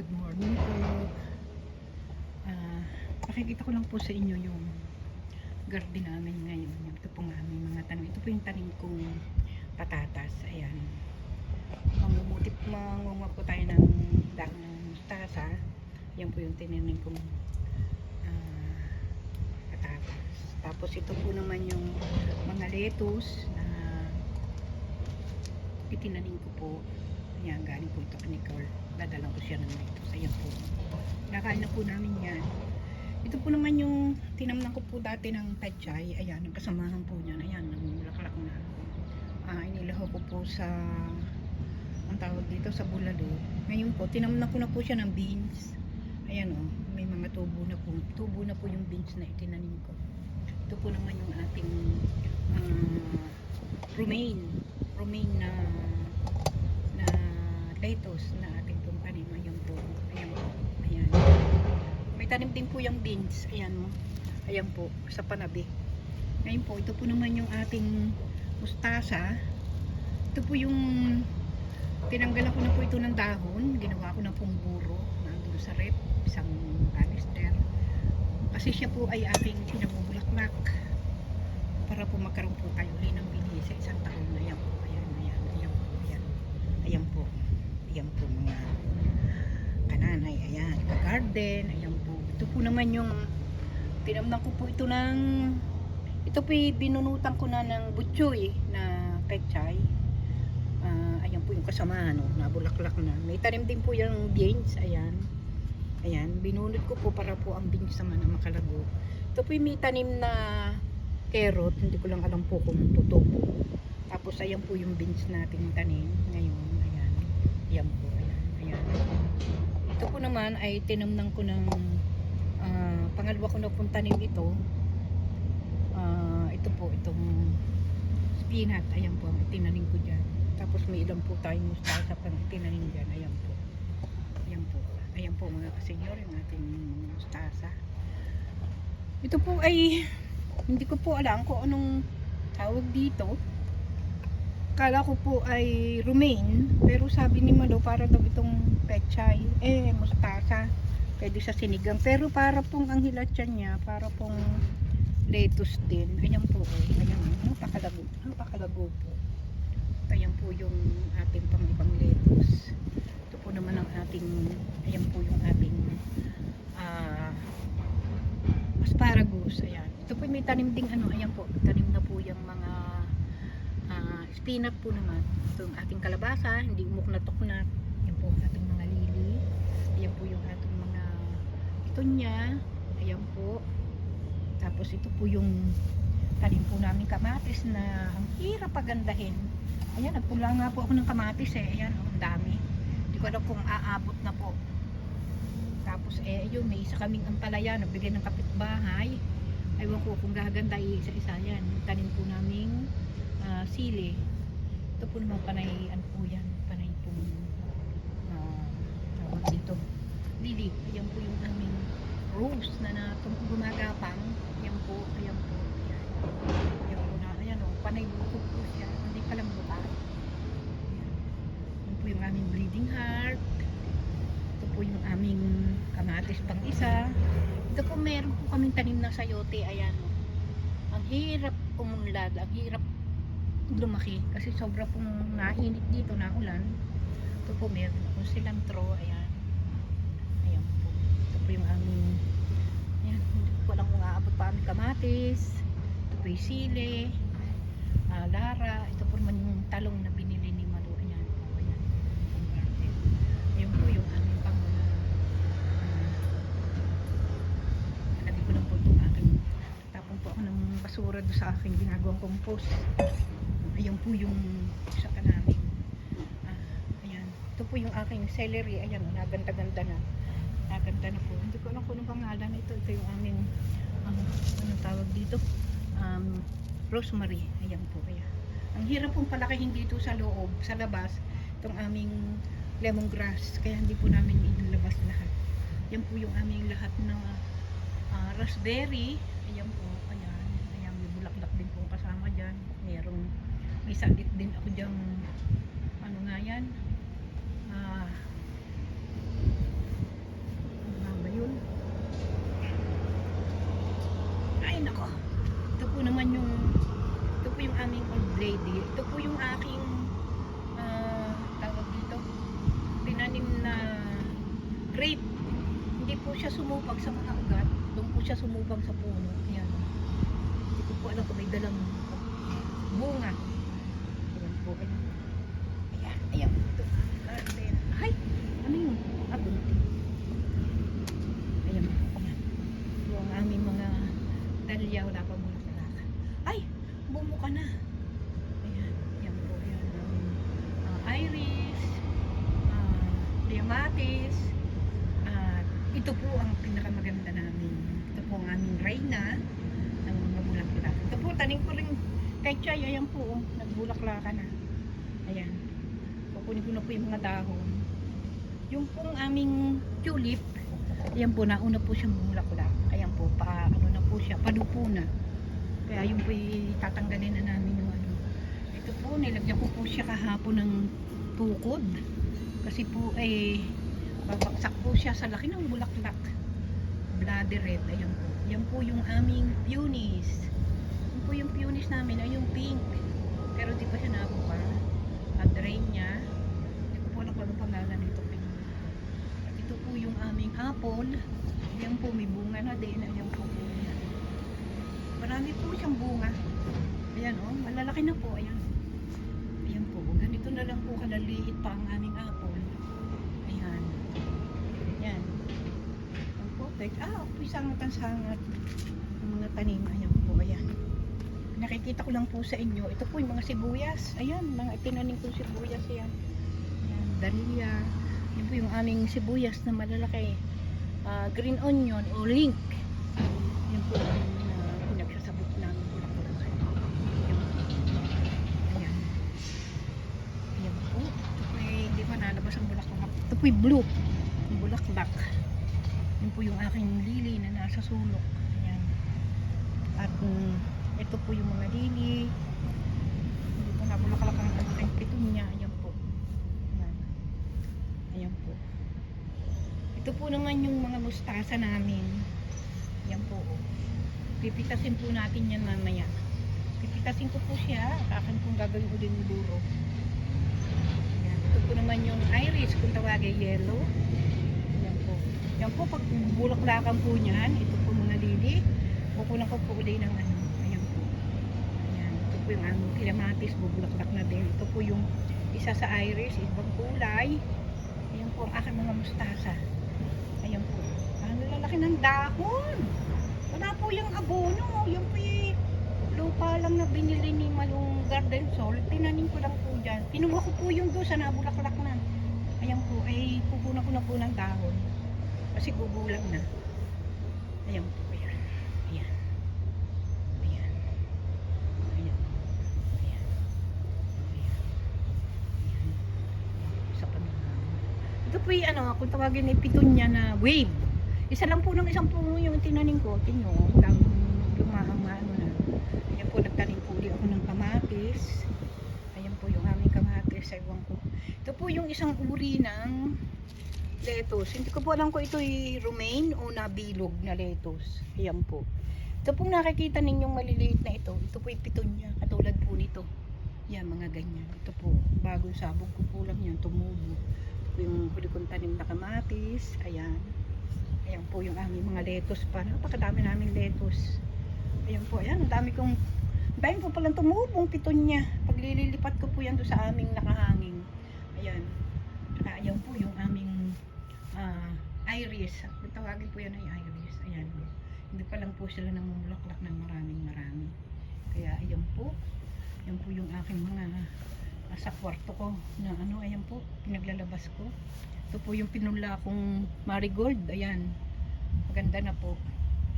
Good morning po. Ah, pakikita ko lang po sa inyo yung garden namin ngayon. Ito po ng aming mga tanim. Ito po yung tanim kong patatas. Ayan. Mamumuti mangunga po tayo ng dahon mustasa. Yan po yung tinanim kong ah, patatas. Tapos ito po naman yung mga lettuce na itinanim ko po. Ayan, galing po ito kay Nicole. Dadalang ko siya ng lettuce. Ayan po. Nakain na po namin yan. Ito po naman yung tinamnan ko po dati ng pechay. Ayan, ang kasamahan po niyan. Ayan, namulaklak na. Ah, inilaho ko po sa ang tawag dito sa bulalo. Ngayon po, tinamnan ko na po siya ng beans. Ayan oh, may mga tubo na po. Tubo na po yung beans na itinanim ko. Ito po naman yung ating ah, romaine. Romaine na na lettuce na ating pong tanim. Ayan po. Ayan po. Ayan. Tanim din po yung beans. Ayan mo. Ayan po. Sa panabi. Ngayon po, ito po naman yung ating mustasa. Ito po yung tinanggalan ko na po ito ng dahon. Ginawa ko na pong buro. Nandun sa rep. Isang canister. Kasi siya po ay aking sinabubulaklak. Para po magkaroon po tayo ulit ng bini sa isang taon na yan po. Ayan, ayan, ayan po. Ayan. Ayan po. Ayan po mga kananay. Ayan. Garden. Ayan po. Naman yung tinamnan ko po ito ng ito po binunutan ko na ng butchoy na pechay. Ah, ayan po yung kasama no, nabulaklak na. May tanim din po yung beans, ayan. Ayan, binunot ko po para po ang beans naman na makalago. Ito po yung may tanim na carrot, hindi ko lang alam po kung totoo po. Tapos ayan po yung beans nating tanim ngayon, ayan. Ayan po, ayan, ayan. Ito po naman ay tinamnan ko ng ah, pangalawa ko na pong tanim ito. Ah, ito po, itong spinach, ayan po, ang tinanim ko dyan. Tapos may ilan po tayong mustasa pang tinanim dyan, ayan po. Ayan po. Ayan po mga kasenyor, yung ating mustasa. Ito po ay, hindi ko po alam kung anong tawag dito. Kala ko po ay romaine, pero sabi ni Malo para daw itong pechay, eh mustasa. Pwede sa sinigang. Pero para pong ang hilatsa niya, para pong lettuce din. Ayan po, oh. ayan, napakalago, napakalago po. Ayan po yung ating pang ibang lettuce. Ito po naman ang ating, ayan po yung ating ah asparagus. Ayan. Ito po may tanim ding ano, ayan po, tanim na po yung mga ah spinach po naman. Ito yung ating kalabasa, hindi umuknat-uknat. Ayan po ating mga lili. Ayan po yung ating ito niya. Ayan po. Tapos ito po yung tanim po namin kamatis na ang hirap pagandahin. Ayan, nagpula nga po ako ng kamatis eh. Ayan, oh, ang dami. Hindi ko alam kung aabot na po. Tapos eh, yun, may isa kaming ampalaya na bigyan ng kapitbahay. Aywan ko kung gaganda isa-isa yan. Tanim po naming ah, sili. Ito po naman panay, ano po yan, panay po uh, tawag dito. Lili, ayan po yung aming rose na na gumagapang. Ayan po, ayan po. Ayan. Ayan po na, ayan o, panay bukog po siya. Hindi pa lang buka. Ayan. Ayan po yung aming bleeding heart. Ito po yung aming kamatis pang isa. Ito po meron po kaming tanim na sayote. Ayan o. Ang hirap umunlad, ang hirap lumaki kasi sobra pong nainit dito na ulan. Ito po meron akong cilantro. Ayan. Ayan po. Po yung aming ayan, hindi ko alam kung pa aming kamatis. Ito po yung sili. ah, lara. Ito po naman yung talong na binili ni Malu. Ayan. po, garden. Ayan po yung aming pang uh, Nalagay ko lang po itong aking tapon po ako ng basura doon sa aking ginagawang compost. Ayan po yung saka namin. Ah, ayan. Ito po yung aking celery. Ayan, naganda-ganda na. Naganda na po. Hindi ko alam kung anong pangalan ito. Yung aming, um, anong tawag dito? Um, rosemary. Ayan po. Ayan. Ang hirap pong palakihin dito sa loob, sa labas, itong aming lemongrass. Kaya hindi po namin inilabas lahat. Yan po yung aming lahat na ah, raspberry. Ayan po. Ayan. Ayan, may bulaklak din po kasama dyan. Merong, may saglit din ako dyan. Ano nga yan? Ah, lady. Ito po yung aking ah, tawag dito tinanim na grape. Hindi po siya sumubag sa mga ugat. Doon po siya sumubag sa puno. Ayan. Hindi ko po alam kung may dalang bunga. Ayan po. Ayan. Ayan. Ito. Garden. Ay! Ano yun? Ah, bunti. Ayan. Ayan. Yung aming mga dalya. Wala pa muna sa laka. Ay! Bumuka na. Ayan. Ayan po. Ayan. Ang ah, iris. ah, diamatis. At ito po ang pinakamaganda namin. Ito aming reyna ng mga bulaklak. Ito po, tanim ko rin kay Chay. Ayan po, oh, nagbulaklakan na. Ayan. Kukunin ko na po yung mga dahon. Yung pong aming tulip, ayan po, nauna po siyang bulaklak. Ayan po, pa, ano na po siya, padupo na. Kaya yung po tatanggalin na namin yung ano. Ito po, nilagyan ko po siya kahapon ng tukod. Kasi po, eh, babaksak po siya sa laki ng bulaklak. Bloody red, ayan po. Yan po yung aming peonies. Yan po yung peonies namin, ay yung pink. Pero di pa siya nabuka. At drain niya. Hindi ko po alam kung anong pangalan nito. pink. At ito po yung aming apple. Yan po, may bunga na din. Ayan po yan. Marami po siyang bunga. Ayan oh, malalaki na po. Ayan. Ayan po. Ganito na lang po kalaliit pa ang ah, po sangat-sangat. Ang mga tanim. Ayan po. Ayan. Nakikita ko lang po sa inyo. Ito po yung mga sibuyas. Ayan, mga tinanim ko sibuyas. Ayan. Ayan, dahlia. Yan po yung aming sibuyas na malalaki. Ah, green onion o link. Yan po yung uh, pinagsasabot ng bulaklak. Ayan. Ayan. Po. Ito po hindi pa nalabas ang bulaklak. Blue. Yung bulaklak. Po yung aking lili na nasa sulok. Ayan. At mm, ito po yung mga lili. Hindi po nabulaklak ang aking petunia. Ayan po. Ayan. Ayan po. Ito po naman yung mga mustasa namin. Yan po. Pipitasin po natin yan mamaya. Pipitasin ko po siya. Akin pong gagawin ko din yung duro. Yan. Ito po naman yung iris kung tawagay yellow. Yan po. Pag bulaklakan po niyan, ito po mga lili. Kukunan ko po ulit ng ano. Ayan po. Ayan. Ito po yung aming kilamatis, bubulaklak na din. Ito po yung isa sa iris, ibang kulay. Ayan po ang aking mga mustasa. Ayan po. Ang lalaki ng dahon. Wala po yung abono. Yung po yung lupa lang na binili ni Malung Garden Sol. Tinanim ko lang po dyan. Kinuha ko po yung doon sa nabulaklak na. Ayan po. Ay, kukunan ko na po ng dahon. Kasi gugulang na. Ayan po. Ayan. Ayan. Ayan. Ayan. Ayan. Ayan. Ayan. Na ito po yung ano, kung tawagin ay pitunya na wave. Isa lang po ng isang puno yung tinanim ko. Tingnan mo, daming lumahang ano na. Ayan po, nagtanim po ulit ako ng kamatis. Ayan po yung aming kamatis. Ewan ko. Ito po yung isang uri ng lettuce. Hindi ko po alam kung ito ay romaine o nabilog na lettuce. Ayan po. Ito pong nakikita ninyong maliliit na ito. Ito po yung pitunya. Katulad po nito. Yan, mga ganyan. Ito po, bagong sabog ko po lang yan, tumubo. Ito po yung huli kong tanim na kamatis. Ayan. Ayan po yung aming mga lettuce pa. Napakadami namin lettuce. Ayan po, ayan. Ang dami kong, dami po palang tumubong pitunya. Paglililipat ko po yan doon sa aming nakahanging. Ayan. Saka ayan po yung aming ah, iris. Tawagin po yan ay iris. Ayan. Hindi pa lang po sila namumulaklak ng maraming marami. Kaya ayan po. Yan po yung aking mga ah, sa kwarto ko na ano, ayan po, pinaglalabas ko. Ito po yung pinula kong marigold, ayan. Maganda na po.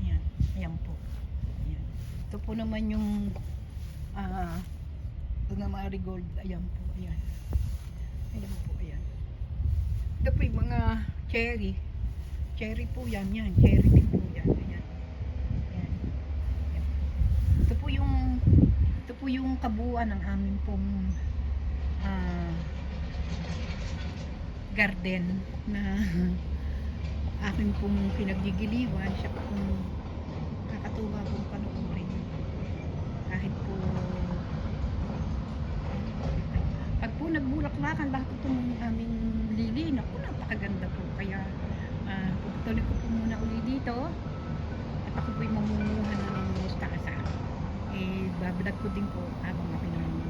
Ayan, ayan po. Ayan. Ito po naman yung ah, ito na marigold, ayan po, ayan. Ayan po, ayan. Ito po yung mga cherry. Cherry po yan, yan. Cherry din po yan, ayan. Ayan. Ito po yung ito po yung kabuuan ng aming pong ah, garden na aking pong pinaggigiliwan siya pong kakatuwa pong panoorin kahit po nagbulaklakan lahat itong aming lili. Naku, napakaganda po. Kaya ah, puputuloy ko po muna uli dito. At ako po'y mamumuhan na ng mustasa. Eh, babalag ko din po habang ako nang